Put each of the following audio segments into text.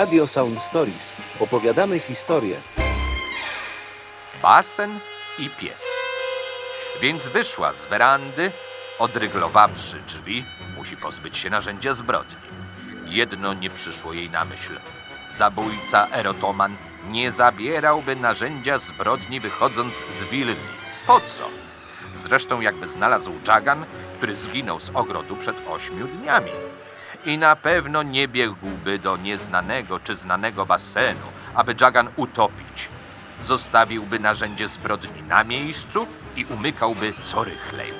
Radio Sound Stories. Opowiadamy historię. basen i pies. Więc wyszła z werandy, odryglowawszy drzwi, musi pozbyć się narzędzia zbrodni. Jedno nie przyszło jej na myśl. Zabójca erotoman nie zabierałby narzędzia zbrodni wychodząc z willi. Po co? Zresztą jakby znalazł Jagan, który zginął z ogrodu przed ośmiu dniami. I na pewno nie biegłby do nieznanego czy znanego basenu, aby Jagan utopić. Zostawiłby narzędzie zbrodni na miejscu i umykałby co rychlej.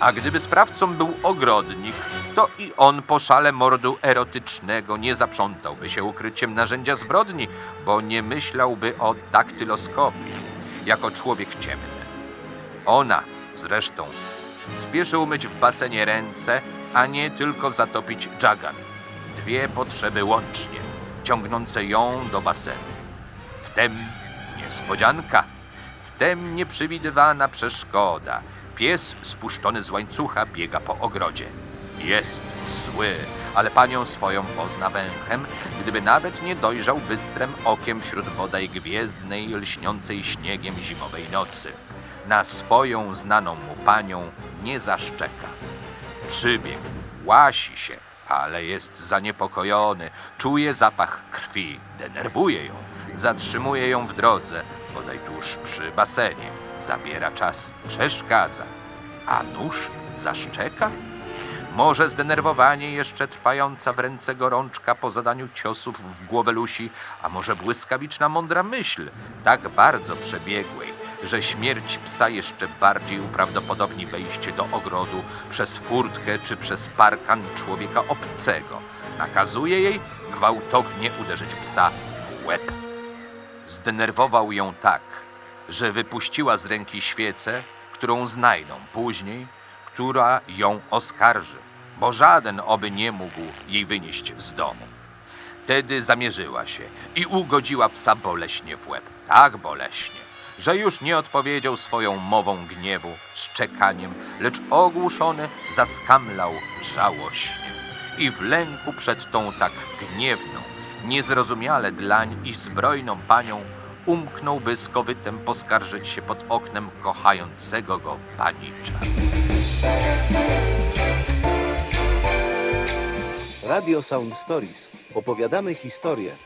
A gdyby sprawcą był ogrodnik, to i on po szale mordu erotycznego nie zaprzątałby się ukryciem narzędzia zbrodni, bo nie myślałby o daktyloskopii jako człowiek ciemny. Ona zresztą spieszy umyć w basenie ręce, a nie tylko zatopić Jagan. Dwie potrzeby łącznie, ciągnące ją do basenu. Wtem niespodzianka, wtem nieprzewidywana przeszkoda. Pies spuszczony z łańcucha biega po ogrodzie. Jest zły, ale panią swoją pozna węchem, gdyby nawet nie dojrzał bystrem okiem wśród bodaj gwiezdnej, lśniącej śniegiem zimowej nocy. Na swoją znaną mu panią nie zaszczeka. Przybiegł, łasi się, ale jest zaniepokojony. Czuje zapach krwi, denerwuje ją, zatrzymuje ją w drodze, bodaj tuż przy basenie. Zabiera czas, przeszkadza. A nóż zaszczeka? Może zdenerwowanie jeszcze trwająca w ręce gorączka po zadaniu ciosów w głowę Lusi, a może błyskawiczna mądra myśl, tak bardzo przebiegłej, że śmierć psa jeszcze bardziej uprawdopodobni wejście do ogrodu przez furtkę czy przez parkan człowieka obcego. Nakazuje jej gwałtownie uderzyć psa w łeb. Zdenerwował ją tak, że wypuściła z ręki świecę, którą znajdą później, która ją oskarży, bo żaden oby nie mógł jej wynieść z domu. Wtedy zamierzyła się i ugodziła psa boleśnie w łeb, tak boleśnie, że już nie odpowiedział swoją mową gniewu, szczekaniem, lecz ogłuszony zaskamlał żałośnie. I w lęku przed tą tak gniewną, niezrozumiale dlań i zbrojną panią umknąłby z kowytem poskarżyć się pod oknem kochającego go panicza. Radio Sound Stories. Opowiadamy historię.